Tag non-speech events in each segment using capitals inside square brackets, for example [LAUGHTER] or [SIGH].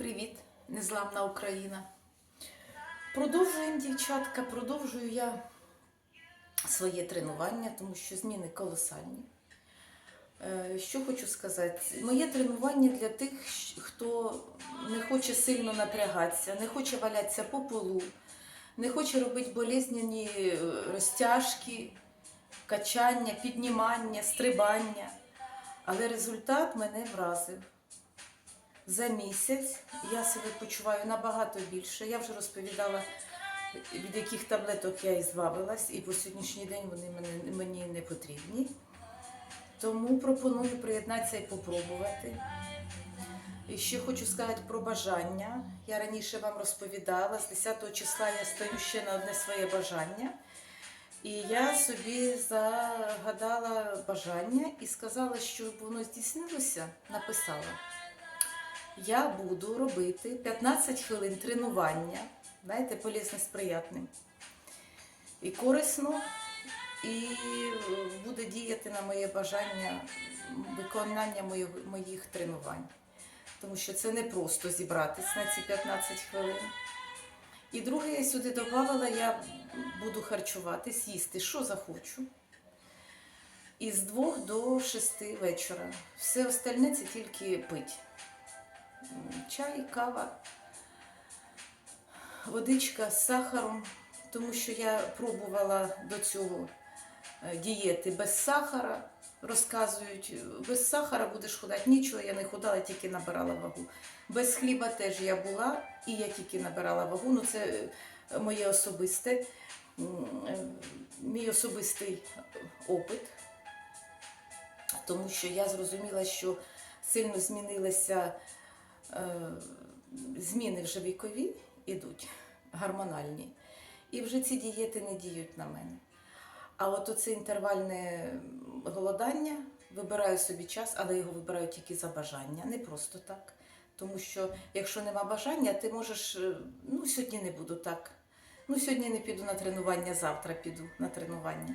Привіт, незламна Україна. Продовжуємо, дівчатка, продовжую я своє тренування, тому що зміни колосальні. Е, Що хочу сказати, моє тренування для тих, хто не хоче сильно напрягатися, не хоче валятися по полу, не хоче робити болезненні е, розтяжки, качання, піднімання, стрибання. Але результат мене вразив. За місяць я себе почуваю набагато більше. Я вже розповідала, від яких таблеток я і збавилась, і по сьогоднішній день вони мене, мені не потрібні. Тому пропоную приєднатися і попробувати. І ще хочу сказати про бажання. Я раніше вам розповідала, з 10 числа я стою ще на одне своє бажання. І я собі загадала бажання і сказала, щоб воно здійснилося, написала. Я буду робити 15 хвилин тренування, знаєте, полезне з приятним. І корисно, і е, буде діяти на моє бажання виконання моїх, моїх тренувань. Тому що це не просто зібратись на ці 15 хвилин. І друге, я сюди додавала, я буду харчуватись, їсти, що захочу. Із 2 до 6 вечора. Все остальне це тільки пить. Чай, кава, водичка з сахаром, тому що я пробувала до цього е, дієти без сахара. Розказують, без сахара будеш худати. Нічого я не худала, тільки набирала вагу. Без хліба теж я була, і я тільки набирала вагу. Ну, це е, моє особисте, е, мій особистий опит. Тому що я зрозуміла, що сильно змінилися зміни вже вікові ідуть, гормональні. І вже ці дієти не діють на мене. А от оце інтервальне голодання, вибираю собі час, але його вибираю тільки за бажання, не просто так. Тому що якщо нема бажання, ти можеш, е, ну сьогодні не буду так. Ну, сьогодні не піду на тренування, завтра піду на тренування.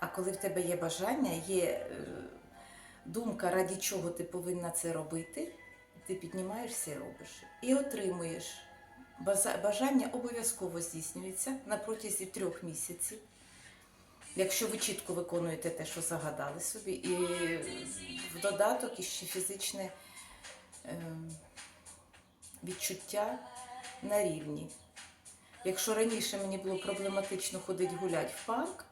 А коли в тебе є бажання, є е, думка, раді чого ти повинна це робити, ти піднімаєшся і робиш. І отримуєш. Бажання обов'язково здійснюється на протязі трьох місяців. Якщо ви чітко виконуєте те, що загадали собі, і в додаток іще фізичне ем, відчуття на рівні. Якщо раніше мені було проблематично ходити гуляти в парк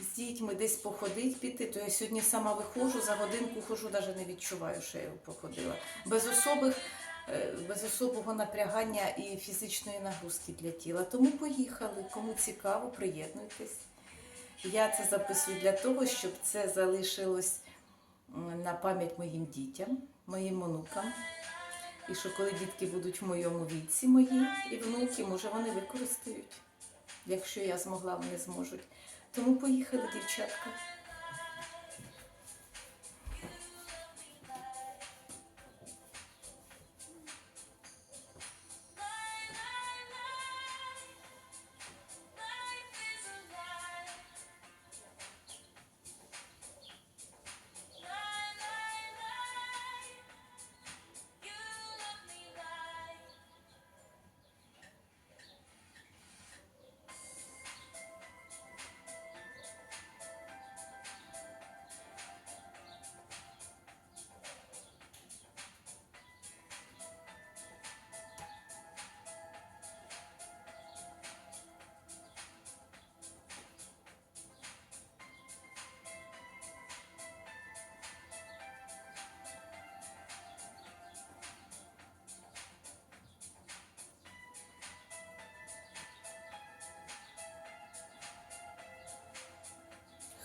з дітьми, десь походити, піти, то я сьогодні сама виходжу, за годинку хожу, навіть не відчуваю, що я походила. Без особих, е, без особого напрягання і фізичної нагрузки для тіла. Тому поїхали. Кому цікаво, приєднуйтесь. Я це записую для того, щоб це залишилось на пам'ять моїм дітям, моїм онукам. І що коли дітки будуть в моєму віці, мої і внуки, може вони використають. Якщо я змогла, вони зможуть. Тому поїхали, дівчатка.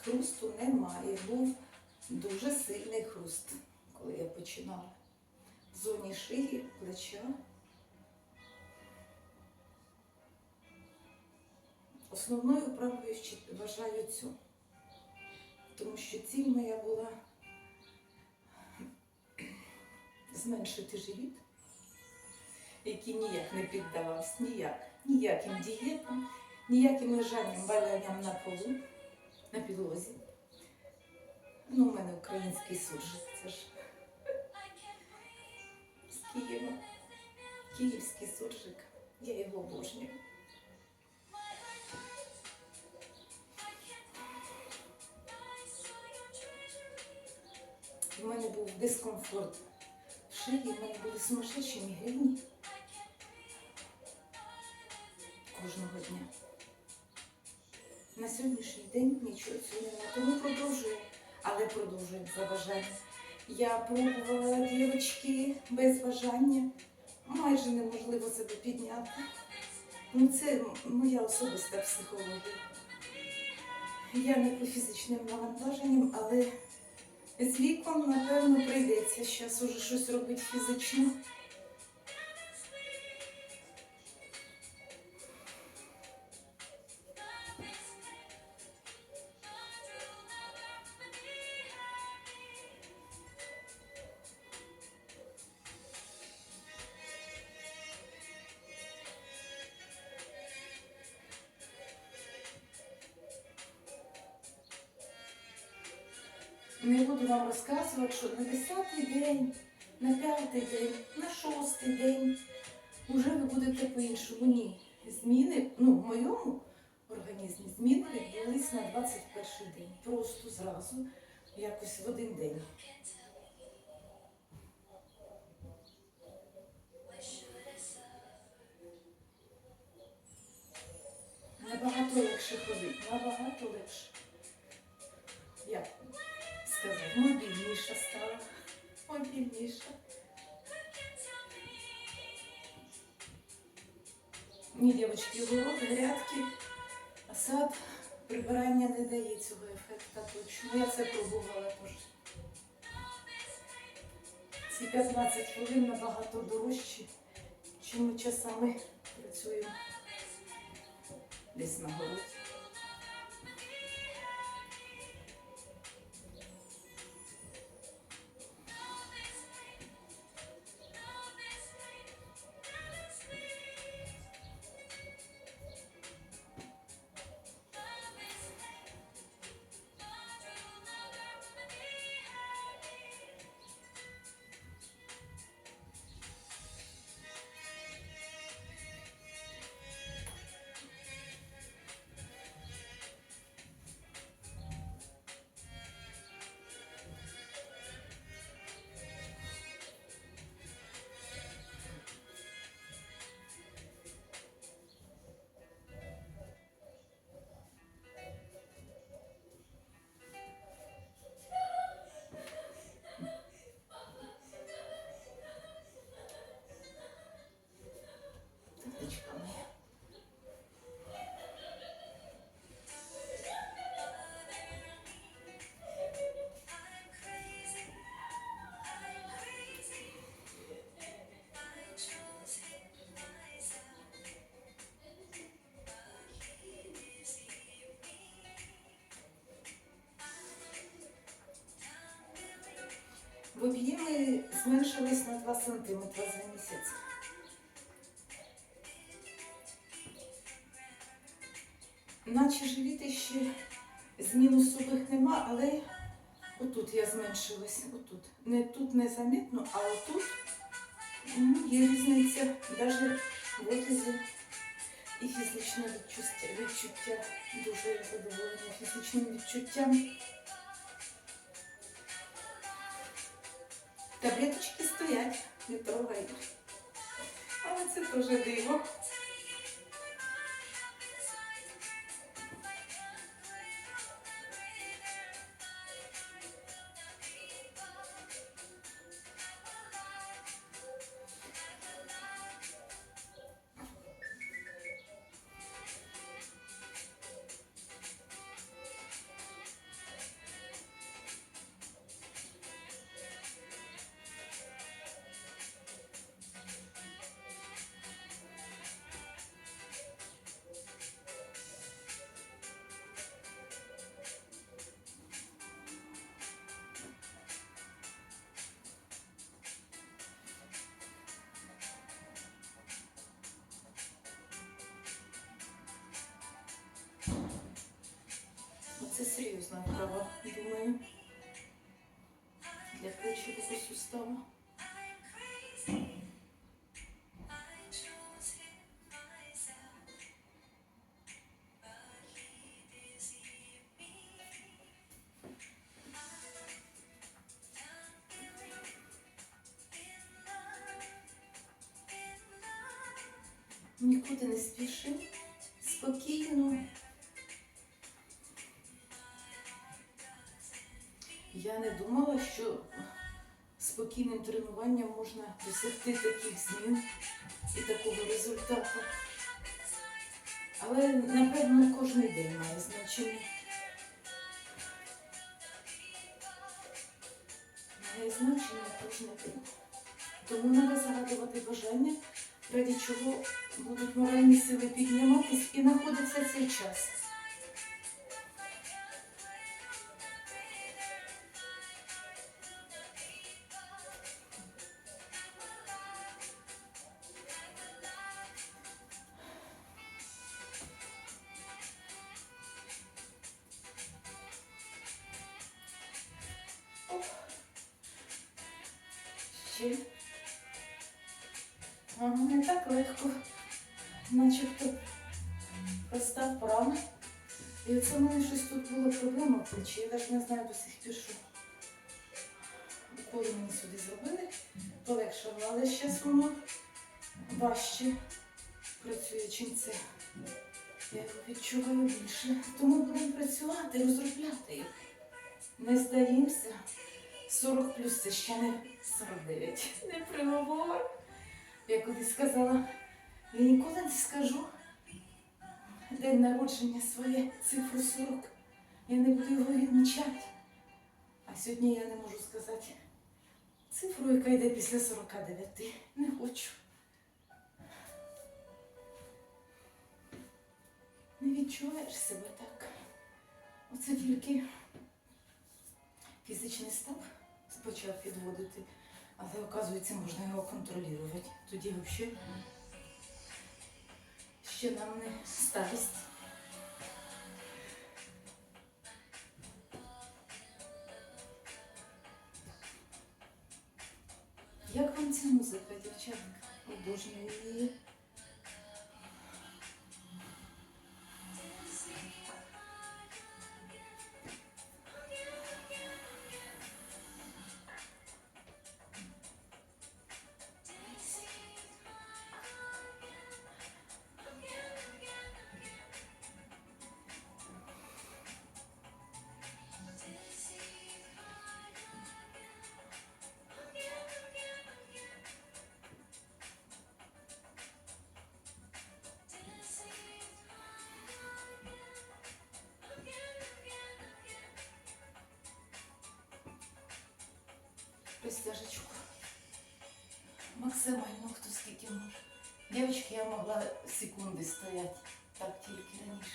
Хрусту немає. Був дуже сильний хруст, коли я починала. В зоні шиї, плеча. Основною вправою ще вважаю цю. Тому що ціль моя була зменшити живіт, який ніяк не піддавався, ніяк, ніяким дієтам, ніяким лежанням, валянням на полу на підлозі. Ну, у мене український суржик, це ж з Києва. київський суржик. Я його обожнюю. У мене був дискомфорт в шиї, в мене були сумасшедші мігрені кожного дня. На сьогоднішній день нічого цього немає, тому продовжую, але продовжую за бажання. Я пробувала дівчатки без бажання, майже неможливо себе підняти. Ну, це моя особиста психологія. Я не по фізичним навантаженням, але з віком, напевно, прийдеться зараз уже щось робити фізично. Не буду вам розказувати, що на 10-й день, на п'ятий день, на шостий день вже ви будете по-іншому. Ні. Зміни, ну, в моєму організмі зміни відбулись на 21 день. Просто зразу, якось в один день. Набагато легше ходити, набагато легше. Як сказати, мобільніша стала. Мобільніша. Ні, дівчатки, город, а сад, прибирання не дає цього ефекту точно. Я це пробувала теж. Ці 15 хвилин набагато дорожчі, чим ми часами працюємо десь на городі. В об'ємі зменшились на 2 см за місяць. Наче живіти ще змін особих нема, але отут я зменшилась. Отут. Не тут незамітно, а отут ну, є різниця навіть в одязі і фізичне відчуття. відчуття. Дуже задоволена фізичним відчуттям. Таблеточки стоять, не трогай. Але це дуже диво. Корисна вправа, думаю, для плечового сустава. Нікуди не спіши, спокійно. Я не думала, що спокійним тренуванням можна досягти таких змін і такого результату. Але, напевно, кожен день має значення. Має значення кожен день. Тому треба загадувати бажання, ради чого будуть моральні сили підніматись і знаходиться цей час. Не так легко. Начебто проста вправа. І оце в щось тут була проблема в плечі. Я навіть не знаю до сих пір, що уколи мені сюди зробили, полегшало, але зараз воно важче працює, чим це. Я його відчуваю більше. Тому будемо працювати, розробляти їх. Не здаємося. 40 плюс це ще не 49. Не приговор. Я колись сказала, я ніколи не скажу день народження своє, цифру 40. Я не буду його відмічати. А сьогодні я не можу сказати цифру, яка йде після 49. Не хочу. Не відчуваєш себе так. Оце тільки фізичний став почав підводити, але оказується, можна його контролювати. Тоді взагалі ще нам не старість. Як вам ця музика, дівчатка? Обожнюю її. Розтяжечку. Максимально хто скільки може. Дівчатки, я могла секунди стояти, так тільки раніше.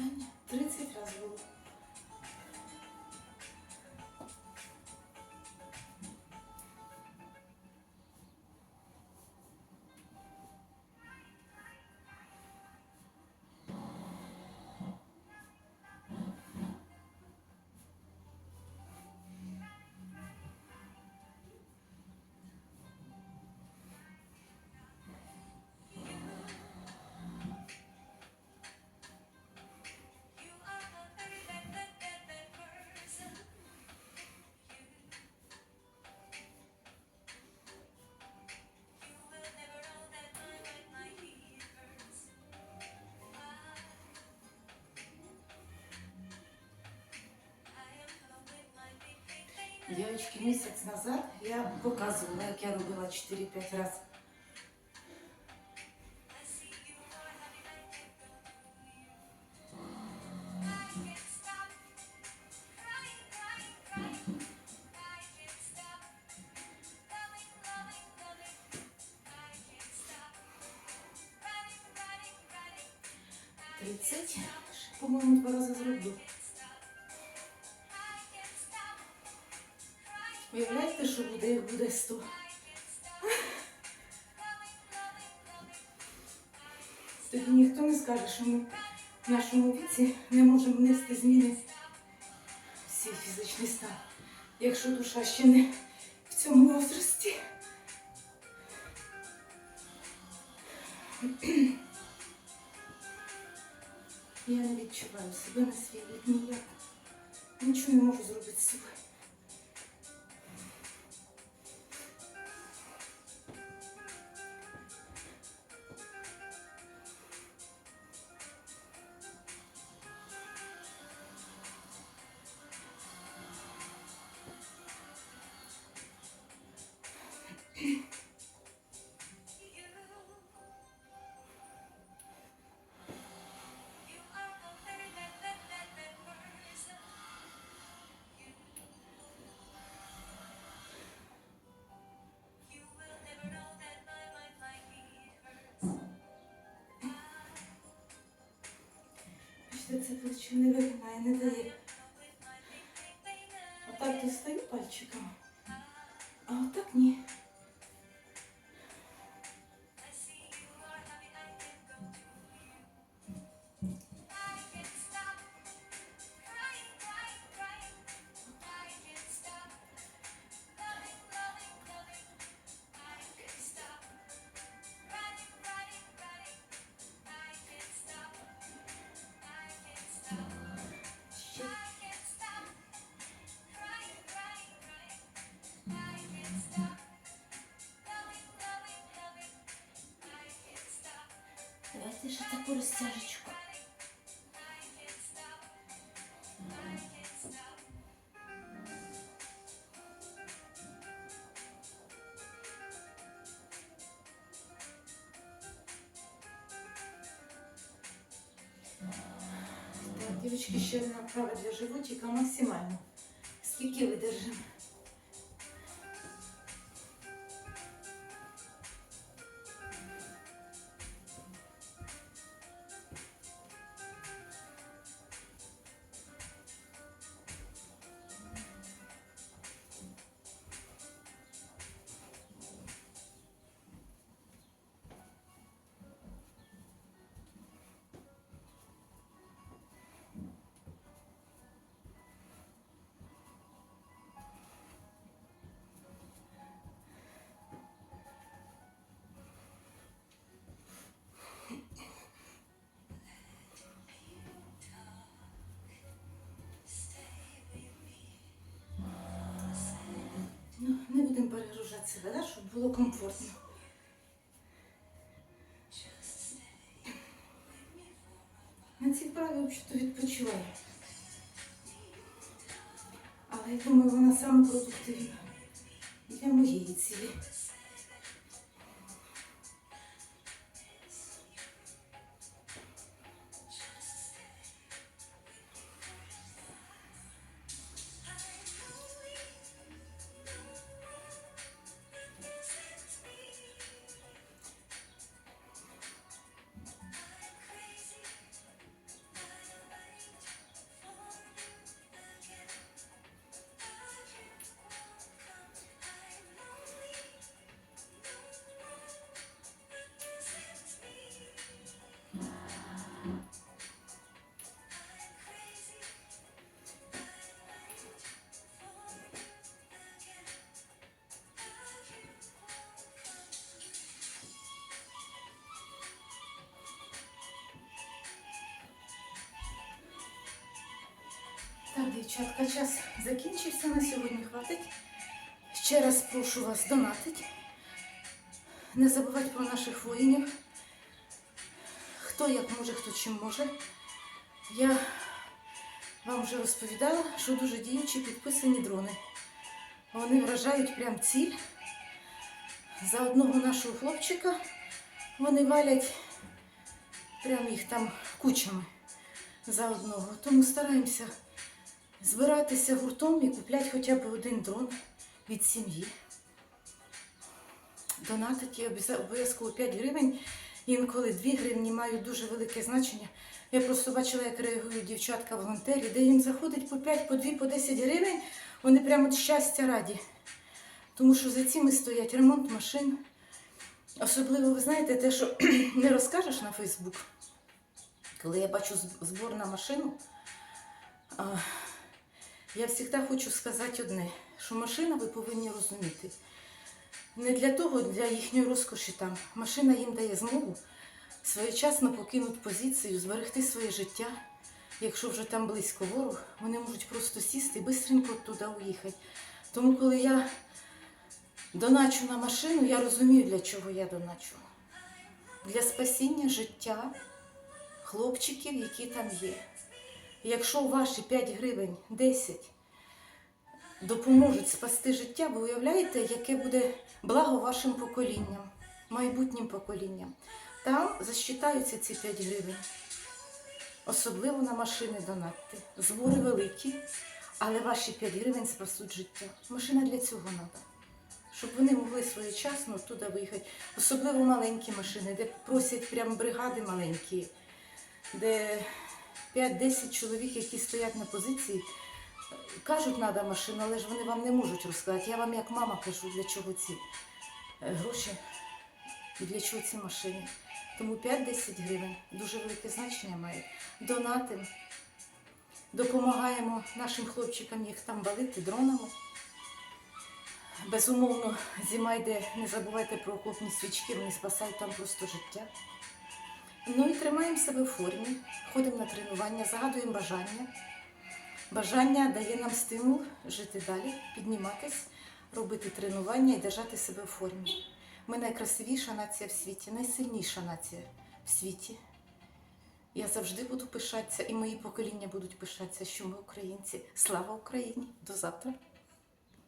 grande. Дівчатки, місяць назад я показувала, як я робила 4-5 разів. Тридцять. Ще, По-моєму, два рази зроблю. Буде, як буде 100? Тоді ніхто не скаже, що ми в нашому віці не можемо внести зміни в свій фізичний стан, якщо душа ще не в цьому возрасті. Я не відчуваю себе на свій вік ніяк. Нічого не можу зробити з собою. Це плечо не вигинає, не дає. Отак достаю пальчиком, а отак ні. Таку розтяжечку. Так, дівчатки, одна вправа для животика максимально. Скільки видержимо? Себе, да, щоб було комфортно. На цій вправі взагалі відпочиваю. Але я думаю, вона саме продуктивна дівчатка, час закінчився на сьогодні. Хватить. Ще раз прошу вас донатити. Не забувайте про наших воїнів. Хто як може, хто чим може. Я вам вже розповідала, що дуже діючі підписані дрони. Вони вражають прям ціль. За одного нашого хлопчика вони валять прям їх там кучами за одного. Тому стараємося збиратися гуртом і купляти хоча б один дрон від сім'ї. Донатити обов'язково 5 гривень, інколи 2 гривні мають дуже велике значення. Я просто бачила, як реагують дівчатка волонтери, де їм заходить по 5, по 2, по 10 гривень, вони прямо щастя раді. Тому що за цими стоять ремонт машин. Особливо, ви знаєте, те, що [CLEARS THROAT] не розкажеш на Фейсбук. Коли я бачу збор на машину, я завжди хочу сказати одне, що машина ви повинні розуміти. Не для того, для їхньої розкоші там. Машина їм дає змогу своєчасно покинути позицію, зберегти своє життя. Якщо вже там близько ворог, вони можуть просто сісти і швидко туди уїхати. Тому коли я доначу на машину, я розумію, для чого я доначу. Для спасіння життя хлопчиків, які там є. Якщо ваші 5 гривень, 10 допоможуть спасти життя, ви уявляєте, яке буде благо вашим поколінням, майбутнім поколінням. Там засчитаються ці 5 гривень. Особливо на машини донатьте. Збори великі, але ваші 5 гривень спасуть життя. Машина для цього треба. Щоб вони могли своєчасно туди виїхати. Особливо маленькі машини, де просять прям бригади маленькі, де 5-10 чоловік, які стоять на позиції, кажуть, треба машину, але ж вони вам не можуть розказати. Я вам як мама кажу, для чого ці е, гроші і для чого ці машини. Тому 5-10 гривень дуже велике значення має. Донатимо, допомагаємо нашим хлопчикам їх там валити дронами. Безумовно, зима йде, не забувайте про окопні свічки, вони спасають там просто життя. Ну і тримаємо себе в формі, ходимо на тренування, загадуємо бажання. Бажання дає нам стимул жити далі, підніматись, робити тренування і держати себе в формі. Ми найкрасивіша нація в світі, найсильніша нація в світі. Я завжди буду пишатися, і мої покоління будуть пишатися, що ми українці. Слава Україні! До завтра!